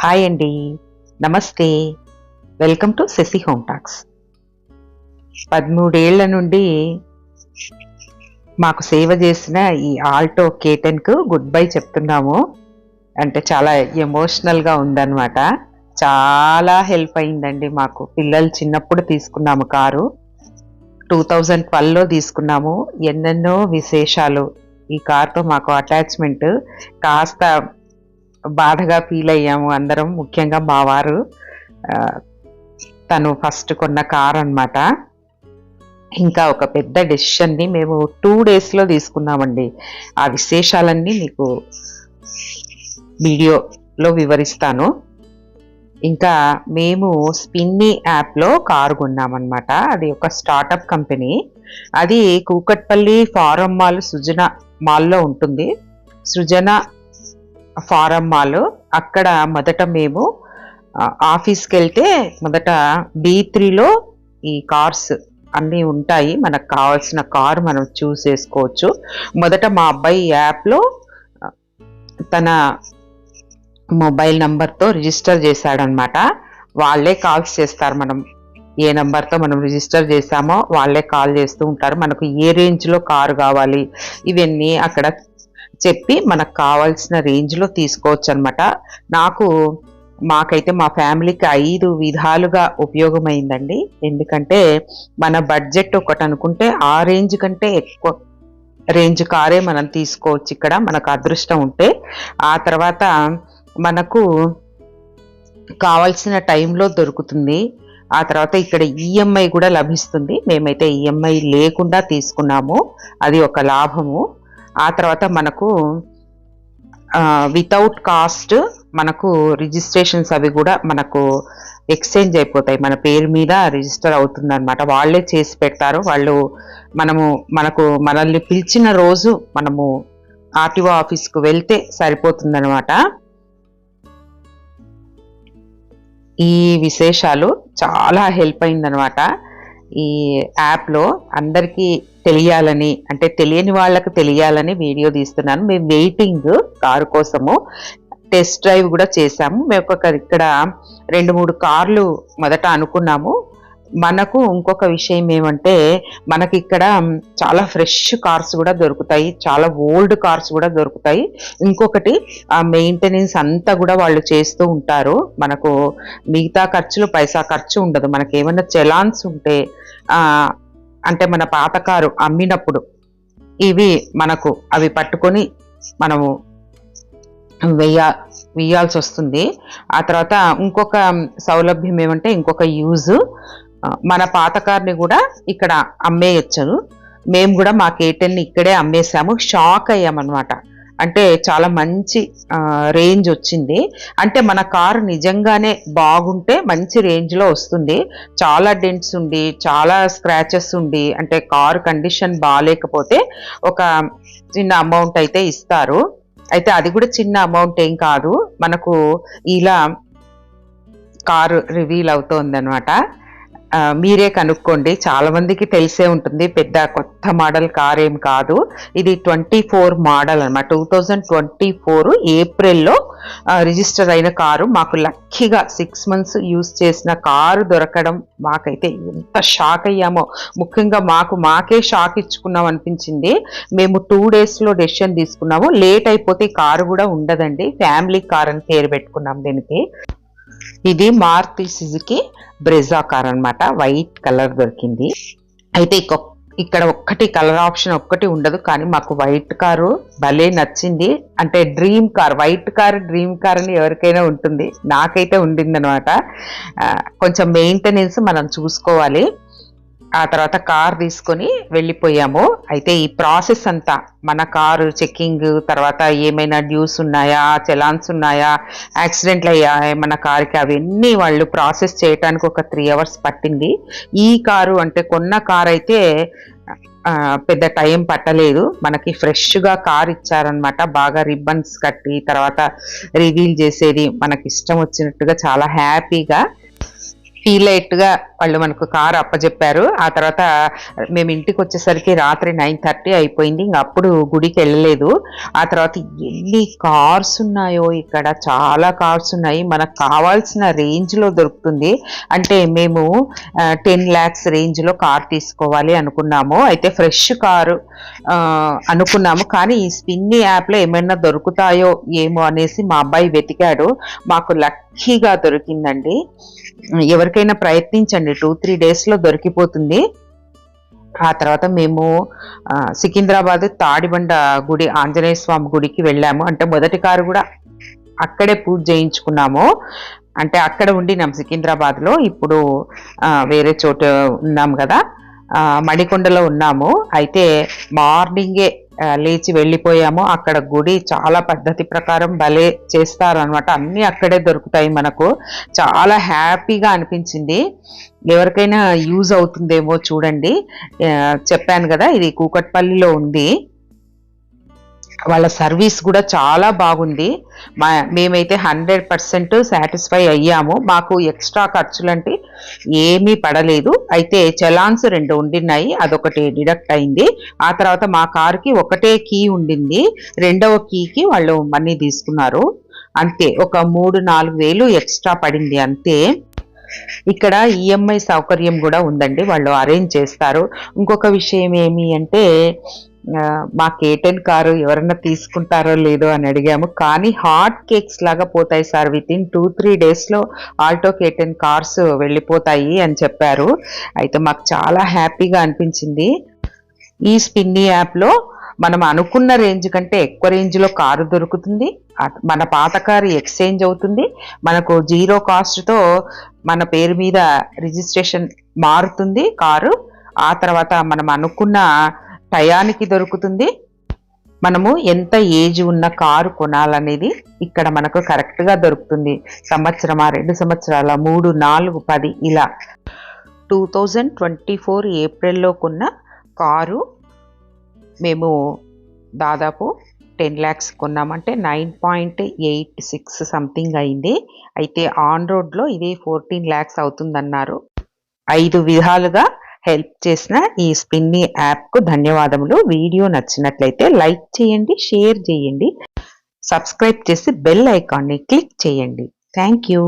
Hi అండి నమస్తే welcome to Shashi home talks పదమూడేళ్ళ నుండి మాకు సేవ చేసిన ఈ ఆల్టో కేటన్కు గుడ్ బై చెప్తున్నాము. అంటే చాలా ఎమోషనల్గా ఉందన్నమాట. చాలా హెల్ప్ అయిందండి మాకు. పిల్లలు చిన్నప్పుడు తీసుకున్నాము కారు. టూ థౌజండ్ ట్వెల్వ్లో తీసుకున్నాము. ఎన్నెన్నో విశేషాలు. ఈ కార్తో మాకు అటాచ్మెంట్. కాస్త బాధగా ఫీల్ అయ్యాము అందరం ముఖ్యంగా మా వారు. తను ఫస్ట్ కొన్న కార్ అనమాట ఇంకా ఒక పెద్ద డెసిషన్ని మేము టూ డేస్లో తీసుకున్నామండి. ఆ విశేషాలన్నీ మీకు వీడియోలో వివరిస్తాను. ఇంకా మేము స్పిన్ని యాప్లో కారు కొన్నామన్నమాట. అది ఒక స్టార్టప్ కంపెనీ. అది కూకట్పల్లి ఫారం మాల్ సృజన మాల్లో ఉంటుంది. Srujana farm mall. అక్కడ మొదట మేము ఆఫీస్కి వెళ్తే మొదట బీ త్రీలో ఈ కార్స్ అన్నీ ఉంటాయి. మనకు కావాల్సిన కార్ మనం చూస్ చేసుకోవచ్చు. మొదట మా అబ్బాయి యాప్లో తన మొబైల్ నెంబర్తో రిజిస్టర్ చేశాడనమాట వాళ్ళే కాల్స్ చేస్తారు మనం. ఏ నెంబర్తో మనం రిజిస్టర్ చేసామో వాళ్ళే కాల్ చేస్తూ ఉంటారు. మనకు ఏ రేంజ్లో కారు కావాలి ఇవన్నీ అక్కడ చెప్పి మనకు కావాల్సిన రేంజ్లో తీసుకోవచ్చు అనమాట నాకు మాకైతే మా ఫ్యామిలీకి ఐదు విధాలుగా ఉపయోగమైందండి. ఎందుకంటే మన బడ్జెట్ ఒకటి అనుకుంటే ఆ రేంజ్ కంటే ఎక్కువ రేంజ్ కారే మనం తీసుకోవచ్చు ఇక్కడ మనకు అదృష్టం ఉంటే. ఆ తర్వాత మనకు కావాల్సిన టైంలో దొరుకుతుంది. ఆ తర్వాత ఇక్కడ ఈఎంఐ కూడా లభిస్తుంది. మేమైతే ఈఎంఐ లేకుండా తీసుకున్నాము. అది ఒక లాభము. ఆ తర్వాత మనకు వితౌట్ కాస్ట్ మనకు రిజిస్ట్రేషన్స్ అవి కూడా మనకు ఎక్స్చేంజ్ అయిపోతాయి. మన పేరు మీద రిజిస్టర్ అవుతుంది అనమాట వాళ్ళే చేసి పెడతారు. వాళ్ళు మనము మనకు మనల్ని పిలిచిన రోజు మనము ఆర్టీఓ ఆఫీస్కు వెళ్తే సరిపోతుందన్నమాట. ఈ విశేషాలు చాలా హెల్ప్ అయిందనమాట ఈ యాప్లో అందరికీ తెలియాలని అంటే తెలియని వాళ్ళకి తెలియాలని వీడియో తీస్తున్నాను. మేము వెయిటింగ్ కారు కోసము టెస్ట్ డ్రైవ్ కూడా చేసాము మేము ఒక ఇక్కడ రెండు మూడు కార్లు మొదట అనుకున్నాము. మనకు ఇంకొక విషయం ఏమంటే మనకి ఇక్కడ చాలా ఫ్రెష్ కార్స్ కూడా దొరుకుతాయి చాలా ఓల్డ్ కార్స్ కూడా దొరుకుతాయి. ఇంకొకటి ఆ మెయింటెనెన్స్ అంతా కూడా వాళ్ళు చేస్తూ ఉంటారు. మనకు మిగతా ఖర్చులు పైసా ఖర్చు ఉండదు. మనకి ఏమైనా చలాన్స్ ఉంటే అంటే మన పాత కారు అమ్మినప్పుడు ఇవి మనకు అవి పట్టుకొని మనము వెయ్య వేయాల్సి వస్తుంది ఆ తర్వాత ఇంకొక సౌలభ్యం ఏమంటే ఇంకొక యూజ్ మన పాత కార్ని కూడా ఇక్కడ అమ్మేయచ్చు మేము కూడా మా కేటెన్ని ఇక్కడే అమ్మేసాము షాక్ అయ్యామన్నమాట. అంటే చాలా మంచి రేంజ్ వచ్చింది. అంటే మన కారు నిజంగానే బాగుంటే మంచి రేంజ్లో వస్తుంది. చాలా డెంట్స్ ఉండి చాలా స్క్రాచెస్ ఉండి అంటే కారు కండిషన్ బాగాలేకపోతే ఒక చిన్న అమౌంట్ అయితే ఇస్తారు. అయితే అది కూడా చిన్న అమౌంట్ ఏం కాదు. మనకు ఇలా కారు రివీల్ అవుతోంది అనమాట మీరే కనుక్కోండి. చాలా మందికి తెలిసే ఉంటుంది. పెద్ద కొత్త మోడల్ కార్ ఏం కాదు. ఇది ట్వంటీ ఫోర్ మోడల్ అనమాట టూ థౌజండ్ ట్వంటీ ఫోర్ ఏప్రిల్లో రిజిస్టర్ అయిన కారు. మాకు లక్కీగా సిక్స్ మంత్స్ యూస్ చేసిన కారు దొరకడం మాకైతే ఎంత షాక్ అయ్యామో. ముఖ్యంగా మాకు మాకే షాక్ ఇచ్చుకున్నాం అనిపించింది. మేము టూ డేస్లో డెసిషన్ తీసుకున్నాము. లేట్ అయిపోతే కారు కూడా ఉండదండి. ఫ్యామిలీ కార్ అని పేరు పెట్టుకున్నాం దీనికి. ఇది మారుతి సుజుకి బ్రెజా కార్ అన్నమాట. వైట్ కలర్ దొరికింది. అయితే ఇక్కడ ఒక్కటి కలర్ ఆప్షన్ ఒక్కటి ఉండదు. కానీ మాకు వైట్ కారు భలే నచ్చింది. అంటే dream car white car dream car అని ఎవరికైనా ఉంటుంది. నాకైతే ఉండింది అనమాట కొంచెం మెయింటెనెన్స్ మనం చూసుకోవాలి. ఆ తర్వాత కార్ తీసుకొని వెళ్ళిపోయాము. అయితే ఈ ప్రాసెస్ అంతా మన కారు చెక్కింగ్ తర్వాత ఏమైనా డ్యూస్ ఉన్నాయా చలాన్స్ ఉన్నాయా యాక్సిడెంట్లు అయ్యా మన కార్కి అవన్నీ వాళ్ళు ప్రాసెస్ చేయడానికి ఒక త్రీ అవర్స్ పట్టింది. ఈ కారు అంటే కొన్న కార్ అయితే పెద్ద టైం పట్టలేదు. మనకి ఫ్రెష్గా కార్ ఇచ్చారనమాట. బాగా రిబ్బన్స్ కట్టి తర్వాత రివీల్ చేసేది మనకి ఇష్టం వచ్చినట్టుగా చాలా హ్యాపీగా ఫీల్ అయ్యేట్టుగా గా వాళ్ళు మనకు కారు అప్పచెప్పారు ఆ తర్వాత మేము ఇంటికి వచ్చేసరికి రాత్రి నైన్ థర్టీ అయిపోయింది. ఇంక అప్పుడు గుడికి వెళ్ళలేదు. ఆ తర్వాత ఎన్ని కార్స్ ఉన్నాయో ఇక్కడ. చాలా కార్స్ ఉన్నాయి. మనకు కావాల్సిన రేంజ్లో దొరుకుతుంది. అంటే మేము టెన్ ల్యాక్స్ రేంజ్లో కార్ తీసుకోవాలి అనుకున్నాము. అయితే ఫ్రెష్ కారు అనుకున్నాము. కానీ ఈ స్పిన్ని యాప్లో ఏమైనా దొరుకుతాయో ఏమో అనేసి మా అబ్బాయి వెతికాడు. మాకు లక్కీగా దొరికిందండి. ఎవరికైనా ప్రయత్నించండి. టూ త్రీ డేస్లో దొరికిపోతుంది. ఆ తర్వాత మేము సికింద్రాబాద్ తాడిబండ గుడి ఆంజనేయ స్వామి గుడికి వెళ్ళాము. అంటే మొదటి కారు కూడా అక్కడే పూజ చేయించుకున్నాము. అంటే అక్కడ ఉండినాం సికింద్రాబాద్లో. ఇప్పుడు వేరే చోట ఉన్నాం కదా. మణికొండలో ఉన్నాము. అయితే మార్నింగే లేచి వెళ్ళిపోయాము అక్కడ గుడి చాలా పద్ధతి ప్రకారం భలే చేస్తారనమాట అన్నీ అక్కడే దొరుకుతాయి మనకు. చాలా హ్యాపీగా అనిపించింది. ఎవరికైనా యూజ్ అవుతుందేమో చూడండి. చెప్పాను కదా ఇది కూకట్పల్లిలో ఉంది. వాళ్ళ సర్వీస్ కూడా చాలా బాగుంది. మా మేమైతే హండ్రెడ్ పర్సెంట్ సాటిస్ఫై అయ్యాము. మాకు ఎక్స్ట్రా ఖర్చులంటే ఏమీ పడలేదు. అయితే చలాన్స్ రెండు ఉండినాయి అదొకటి డిడక్ట్ అయింది. ఆ తర్వాత మా కారుకి ఒకటే కీ ఉండింది. రెండవ కీకి వాళ్ళు మనీ తీసుకున్నారు. అంతే. ఒక మూడు నాలుగు వేలు ఎక్స్ట్రా పడింది. అంతే. ఇక్కడ ఈఎంఐ సౌకర్యం కూడా ఉందండి. వాళ్ళు అరేంజ్ చేస్తారు. ఇంకొక విషయం ఏమి అంటే మాకు ఏటెన్ కారు ఎవరన్నా తీసుకుంటారో లేదో అని అడిగాము. కానీ హాట్ కేక్స్ లాగా పోతాయి sir. With in two three డేస్లో ఆల్టో కేటెన్ కార్స్ వెళ్ళిపోతాయి అని చెప్పారు. అయితే మాకు చాలా హ్యాపీగా అనిపించింది. ఈ స్పిన్ని యాప్లో మనం అనుకున్న రేంజ్ కంటే ఎక్కువ రేంజ్లో కారు దొరుకుతుంది. మన పాత కారు ఎక్స్చేంజ్ అవుతుంది. మనకు జీరో కాస్ట్తో మన పేరు మీద రిజిస్ట్రేషన్ మారుతుంది కారు. ఆ తర్వాత మనం అనుకున్న టయానికి దొరుకుతుంది. మనము ఎంత ఏజ్ ఉన్న కారు కొనాలనేది ఇక్కడ మనకు కరెక్ట్గా దొరుకుతుంది. సంవత్సరమా రెండు సంవత్సరాల మూడు నాలుగు పది ఇలా. టూ థౌజండ్ ట్వంటీ ఫోర్ ఏప్రిల్లో కొన్న కారు మేము దాదాపు ten lakhs కొన్నామంటే nine point eight six something అయింది. అయితే ఆన్ రోడ్లో ఇది ఫోర్టీన్ ల్యాక్స్ అవుతుందన్నారు. ఐదు విధాలుగా హెల్ప్ చేసిన ఈ స్పిన్ని యాప్కు ధన్యవాదములు. వీడియో నచ్చినట్లయితే లైక్ చేయండి షేర్ చేయండి. సబ్స్క్రైబ్ చేసి బెల్ ఐకాన్ని క్లిక్ చేయండి. Thank you